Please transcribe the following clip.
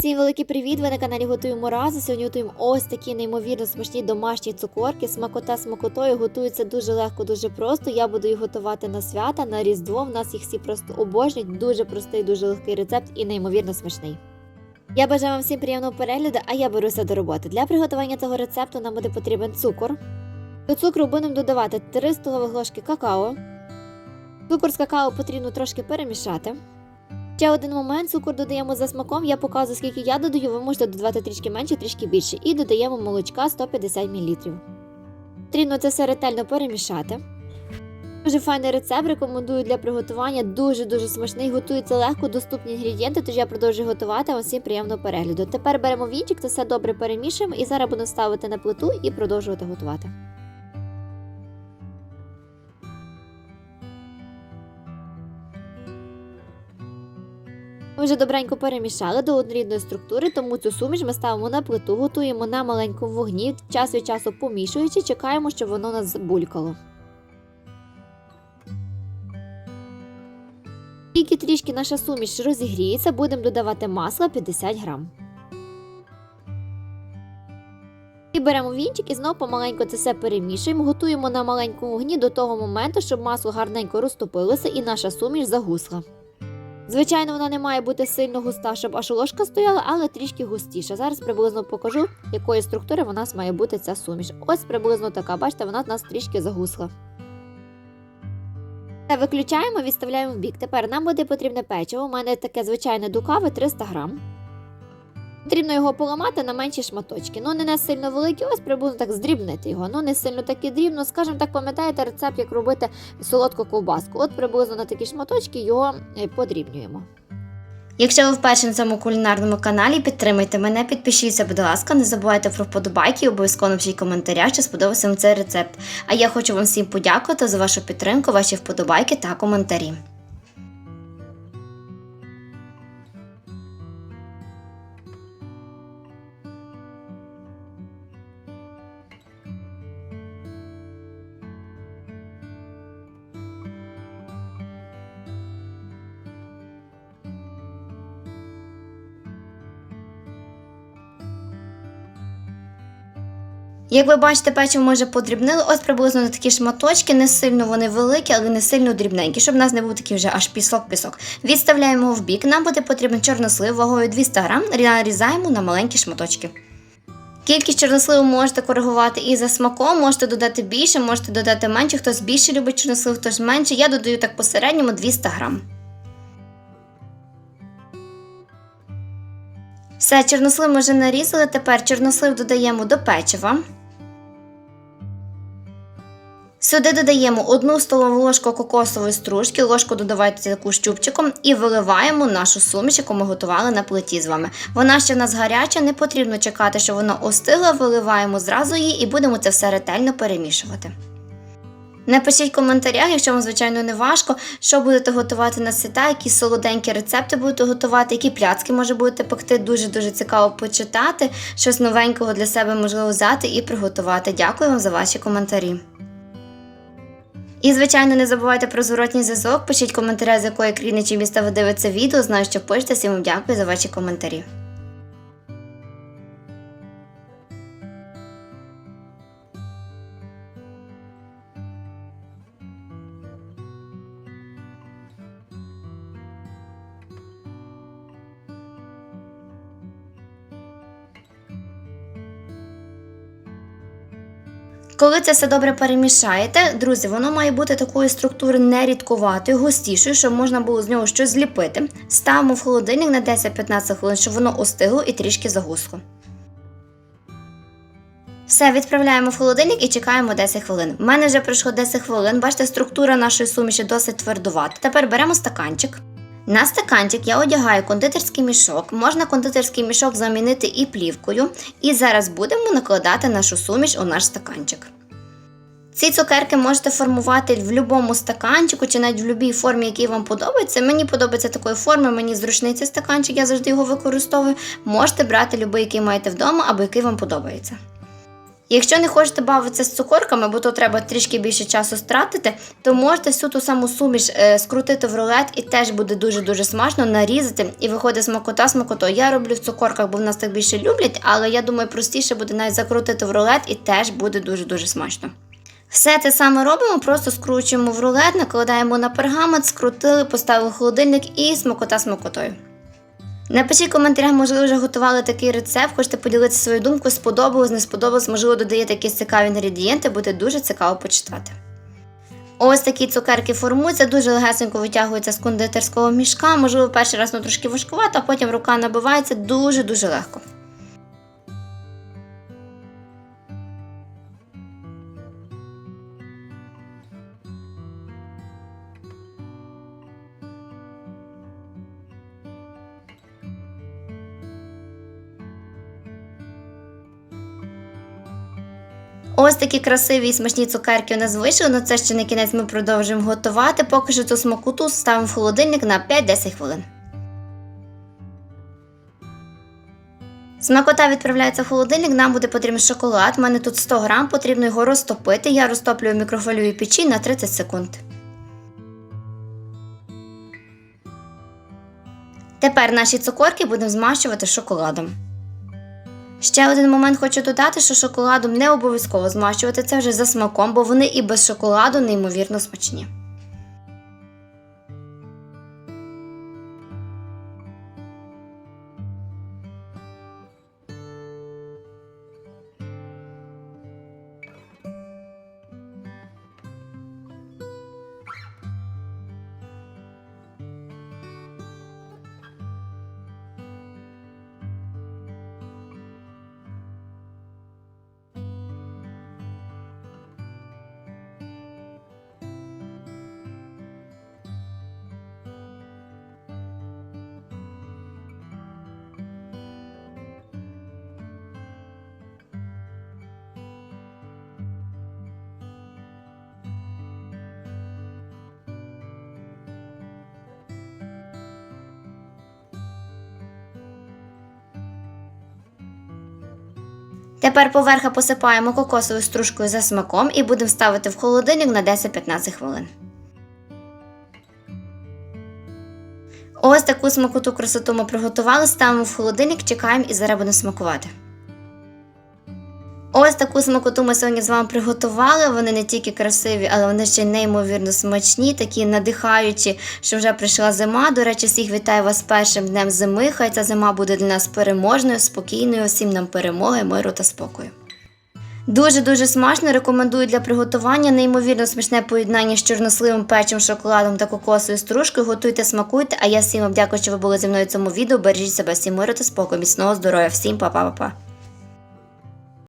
Всім великий привіт! Ви на каналі Готуємо разом. Сьогодні готуємо ось такі неймовірно смачні домашні цукорки. Смакота смакотою готується дуже легко, дуже просто. Я буду їх готувати на свята, на Різдво. В нас їх всі просто обожнюють. Дуже простий, дуже легкий рецепт і неймовірно смачний. Я бажаю вам всім приємного перегляду, а я беруся до роботи. Для приготування цього рецепту нам буде потрібен цукор. До цукру будемо додавати 3 столових ложки какао. Цукор з какао потрібно трошки перемішати. Ще один момент, цукор додаємо за смаком. Я показую, скільки я додаю, ви можете додавати трішки менше, трішки більше. І додаємо молочка 150 мл. Потрібно це все ретельно перемішати. Дуже файний рецепт, рекомендую для приготування. Дуже-дуже смачний, готується легко, доступні інгредієнти, тож я продовжую готувати. Вам всім приємного перегляду. Тепер беремо вінчик, це все добре перемішуємо і зараз будемо ставити на плиту і продовжувати готувати. Ми вже добренько перемішали до однорідної структури, тому цю суміш ми ставимо на плиту, готуємо на маленькому вогні, час від часу помішуючи, чекаємо, щоб воно нас забулькало. Тільки трішки наша суміш розігріється, будемо додавати масло 50 грам. І беремо вінчик і знову помаленьку це все перемішуємо, готуємо на маленькому вогні до того моменту, щоб масло гарненько розтопилося і наша суміш загусла. Звичайно, вона не має бути сильно густа, щоб аж ложка стояла, але трішки густіша. Зараз приблизно покажу, якої структури в нас має бути ця суміш. Ось приблизно така. Бачите, вона в нас трішки загусла. Це виключаємо, відставляємо в бік. Тепер нам буде потрібне печиво. У мене таке звичайне дукаве 300 грам. Потрібно його поламати на менші шматочки. Ну, не на сильно великі, ось приблизно так здрібнити його. Ну, не сильно так і дрібно. Скажімо так, пам'ятаєте рецепт, як робити солодку ковбаску. От приблизно на такі шматочки його е, подрібнюємо. Якщо ви вперше на цьому кулінарному каналі, підтримайте мене, підпишіться, будь ласка, не забувайте про вподобайки, обов'язково напишіть коментарях, чи сподобався вам цей рецепт. А я хочу вам всім подякувати за вашу підтримку, ваші вподобайки та коментарі. Як ви бачите, печиво ми вже подрібнили, ось приблизно на такі шматочки, не сильно вони великі, але не сильно дрібненькі, щоб у нас не був такий вже аж пісок-пісок. Відставляємо в бік. Нам буде потрібен чорнослив вагою 200 грам, нарізаємо на маленькі шматочки. Кількість чорносливу можете коригувати і за смаком, можете додати більше, можете додати менше. Хтось більше любить чорнослив, хтось менше. Я додаю так по середньому 200 грам. Все, чорнослив ми вже нарізали. Тепер чорнослив додаємо до печива. Сюди додаємо 1 столову ложку кокосової стружки, ложку додавайте таку щупчиком і виливаємо нашу суміш, яку ми готували на плиті з вами. Вона ще в нас гаряча, не потрібно чекати, щоб вона остигла, виливаємо зразу її і будемо це все ретельно перемішувати. Напишіть в коментарях, якщо вам, звичайно, не важко, що будете готувати на свята, які солоденькі рецепти будете готувати, які пляцки може будете пекти. Дуже-дуже цікаво почитати, щось новенького для себе можливо взяти і приготувати. Дякую вам за ваші коментарі. І, звичайно, не забувайте про зворотній зв'язок. Пишіть коментарі, з якої країни чи міста ви дивитеся відео. Знаю, що пишете. Всім дякую за ваші коментарі. Коли це все добре перемішаєте, друзі, воно має бути такої структури не рідкуватою, густішою, щоб можна було з нього щось зліпити. Ставимо в холодильник на 10-15 хвилин, щоб воно остигло і трішки загусло. Все, відправляємо в холодильник і чекаємо 10 хвилин. У мене вже пройшло 10 хвилин. Бачите, структура нашої суміші досить твердувата. Тепер беремо стаканчик. На стаканчик я одягаю кондитерський мішок. Можна кондитерський мішок замінити і плівкою. І зараз будемо накладати нашу суміш у наш стаканчик. Ці цукерки можете формувати в будь-якому стаканчику чи навіть в будь-якій формі, який вам подобається. Мені подобається такої форми, мені зручний цей стаканчик, я завжди його використовую. Можете брати будь-який який маєте вдома або який вам подобається. Якщо не хочете бавитися з цукорками, бо то треба трішки більше часу стратити, то можете всю ту саму суміш е, скрутити в рулет і теж буде дуже-дуже смачно нарізати і виходить смакота смакотою. Я роблю в цукорках, бо в нас так більше люблять, але я думаю, простіше буде навіть закрутити в рулет і теж буде дуже-дуже смачно. Все те саме робимо, просто скручуємо в рулет, накладаємо на пергамент, скрутили, поставили в холодильник і смакота смакотою. Напишіть в коментарях, можливо, вже готували такий рецепт, хочете поділитися свою думку, сподобалось, не сподобалось, можливо, додаєте якісь цікаві інгредієнти, буде дуже цікаво почитати. Ось такі цукерки формуються, дуже легесенько витягуються з кондитерського мішка. Можливо, перший раз ну, трошки важкувато, а потім рука набивається дуже-дуже легко. Ось такі красиві і смачні цукерки у нас вийшли, але це ще не кінець ми продовжуємо готувати. Поки що цю смакоту ставимо в холодильник на 5-10 хвилин. Смакота відправляється в холодильник, нам буде потрібен шоколад. У мене тут 100 грам, потрібно його розтопити. Я розтоплюю в мікрофольовій печі на 30 секунд. Тепер наші цукорки будемо змащувати шоколадом. Ще один момент хочу додати, що шоколадом не обов'язково змащувати це вже за смаком, бо вони і без шоколаду неймовірно смачні. Тепер поверха посипаємо кокосовою стружкою за смаком і будемо ставити в холодильник на 10-15 хвилин. Ось таку смакоту красоту ми приготували, ставимо в холодильник, чекаємо і зараз будемо смакувати. Ось таку смакоту ми сьогодні з вами приготували. Вони не тільки красиві, але вони ще й неймовірно смачні, такі надихаючі, що вже прийшла зима. До речі, всіх вітаю вас першим днем зими. Хай ця зима буде для нас переможною, спокійною, всім нам перемоги, миру та спокою. Дуже-дуже смачно, рекомендую для приготування. Неймовірно смачне поєднання з чорносливим печем, шоколадом та кокосовою стружкою. Готуйте, смакуйте. А я всім вам дякую, що ви були зі мною в цьому відео. Бережіть себе всім миру та спокою, міцного здоров'я. Всім па-па-па-па.